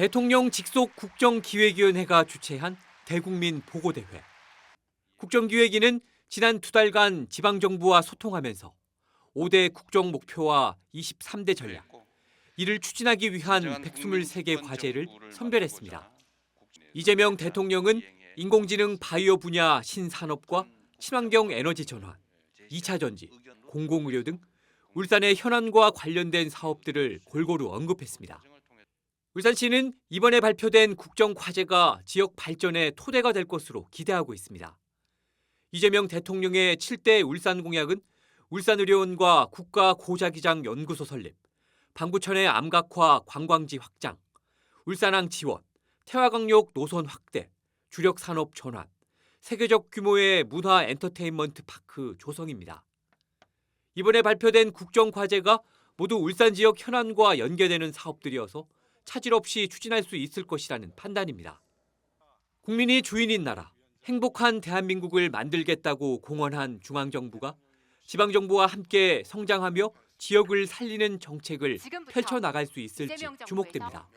대통령 직속 국정기획위원회가 주최한 대국민 보고대회. 국정기획위는 지난 두 달간 지방정부와 소통하면서 5대 국정 목표와 23대 전략, 이를 추진하기 위한 123개 과제를 선별했습니다. 이재명 대통령은 인공지능 바이오 분야 신산업과 친환경 에너지 전환, 2차 전지, 공공의료 등 울산의 현안과 관련된 사업들을 골고루 언급했습니다. 울산시는 이번에 발표된 국정 과제가 지역 발전의 토대가 될 것으로 기대하고 있습니다. 이재명 대통령의 7대 울산 공약은 울산의료원과 국가 고자기장 연구소 설립, 방구천의 암각화 관광지 확장, 울산항 지원, 태화강력 노선 확대, 주력 산업 전환, 세계적 규모의 문화 엔터테인먼트 파크 조성입니다. 이번에 발표된 국정 과제가 모두 울산 지역 현안과 연계되는 사업들이어서 차질 없이 추진할 수 있을 것이라는 판단입니다. 국민이 주인인 나라, 행복한 대한민국을 만들겠다고 공언한 중앙정부가 지방정부와 함께 성장하며 지역을 살리는 정책을 지금부터 펼쳐 나갈 수 있을지 주목됩니다.